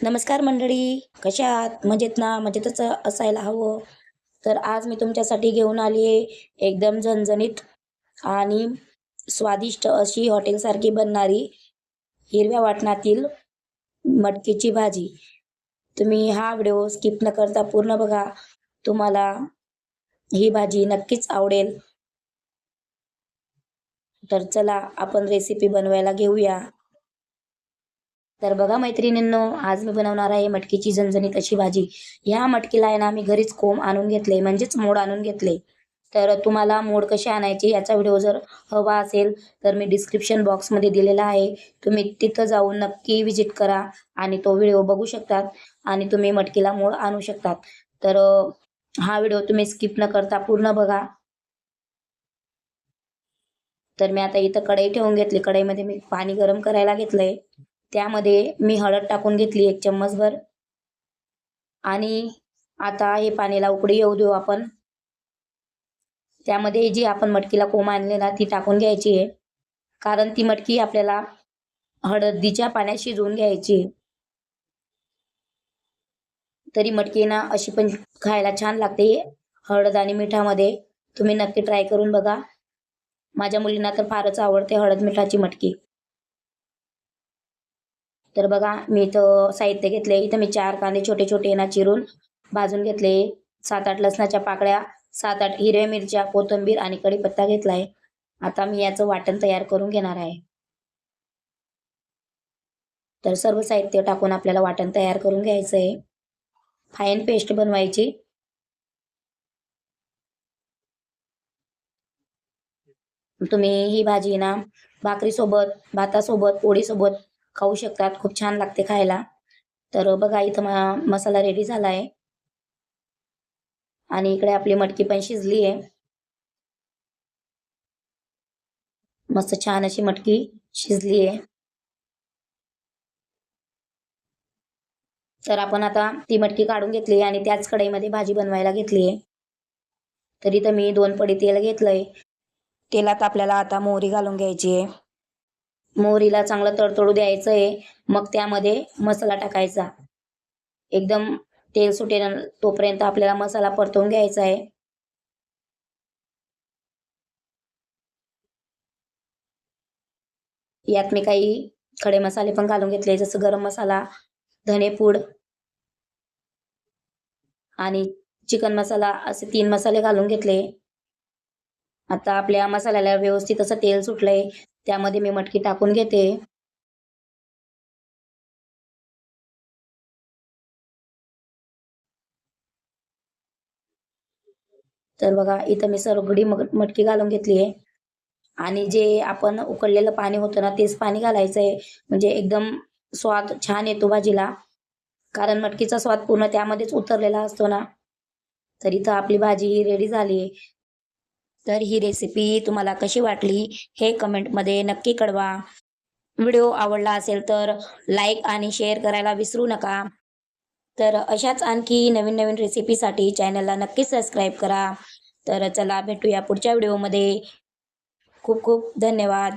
नमस्कार मंडळी कशा आहात? मजेत ना? मजेतच असायला हवं. तर आज मी तुमच्यासाठी घेऊन आली आहे एकदम झणझणीत आणि स्वादिष्ट अशी हॉटेलसारखी बनणारी हिरव्या वाटणातील मटकीची भाजी. तुम्ही हा व्हिडिओ स्किप न करता पूर्ण बघा. तुम्हाला ही भाजी नक्कीच आवडेल. तर चला आपण रेसिपी बनवायला घेऊया. तर बघा मैत्रिणींनो आज मी बनवणार आहे मटकीची झणझणीत अशी भाजी. ह्या मटकीला आहे ना मी घरीच कोंब आणून घेतले म्हणजेच मोड आणून घेतले. तर तुम्हाला मोड कसे आणायचे याचा व्हिडिओ जर हवा असेल तर मी डिस्क्रिप्शन बॉक्समध्ये दिलेला आहे. तुम्ही तिथं जाऊन नक्की व्हिजिट करा आणि तो व्हिडिओ बघू शकतात आणि तुम्ही मटकीला मोड आणू शकतात. तर हा व्हिडिओ तुम्ही स्किप न करता पूर्ण बघा. तर मी आता इथं कढई ठेवून घेतली. कढईमध्ये मी पाणी गरम करायला घेतलंय. त्यामध्ये मी हळद टाकून घेतली एक चम्मचभर. आणि आता हे पाण्याला उकडी येऊ देऊ आपण. त्यामध्ये जी आपण मटकीला कोंब आणले ना ती टाकून घ्यायची आहे. कारण ती मटकी आपल्याला हळदीच्या पाण्यात शिजवून घ्यायची आहे. तरी मटकी ना अशी पण खायला छान लागते. हळद आणि मिठामध्ये तुम्ही नक्की ट्राय करून बघा. माझ्या मुलींना तर फारच आवडते हळद मिठाची मटकी. तर बघा मी इथं साहित्य घेतले. इथं मी चार कांदे छोटे छोटे ना चिरून भाजून घेतले. सात आठ लसणाच्या पाकळ्या सात आठ हिरव्या मिरच्या कोथिंबीर आणि कढीपत्ता घेतलाय. आता मी याचं वाटण तयार करून घेणार आहे. तर सर्व साहित्य टाकून आपल्याला वाटण तयार करून घ्यायचं आहे फाईन पेस्ट बनवायची. तुम्ही ही भाजी ना भाकरीसोबत भातासोबत पोळीसोबत खाऊ शकतात. खूप छान लागते खायला. तर बघा इथं मसाला रेडी झाला आहे आणि इकडे आपली मटकी पण शिजली आहे. मस्त छान अशी मटकी शिजली आहे. तर आपण आता ती मटकी काढून घेतली आणि त्याच कढईमध्ये भाजी बनवायला घेतली आहे. तर इथं मी दोन पडी तेल घेतलंय. तेलात आपल्याला आता मोहरी घालून घ्यायची आहे. मोहरीला चांगलं तडतडू द्यायचं आहे मग त्यामध्ये मसाला टाकायचा. एकदम तेल सुटेल तोपर्यंत आपल्याला मसाला परतवून घ्यायचा आहे. यात मी काही खडे मसाले पण घालून घेतले जसं गरम मसाला धनेपूड आणि चिकन मसाला असे तीन मसाले घालून घेतले. आता आपल्या मसाल्याला व्यवस्थित असं तेल सुटलंय त्यामध्ये मी मटकी टाकून घेते. तर बघा इथं मी सरगडी मटकी घालून घेतली आहे. आणि जे आपण उकडलेलं पाणी होतं ना तेच पाणी घालायचं आहे म्हणजे एकदम स्वाद छान येतो भाजीला. कारण मटकीचा स्वाद पूर्ण त्यामध्येच उतरलेला असतो ना. तर इथं आपली भाजी ही रेडी झाली तर ही रेसिपी तुम्हाला कशी वाटली हे कमेंटमध्ये नक्की कळवा. व्हिडिओ आवडला असेल तर लाईक आणि शेअर करायला विसरू नका. तर अशाच आणखी नवीन नवीन रेसिपीसाठी चॅनलला नक्की सबस्क्राईब करा. तर चला भेटूया पुढच्या व्हिडिओमध्ये खूप खूप धन्यवाद.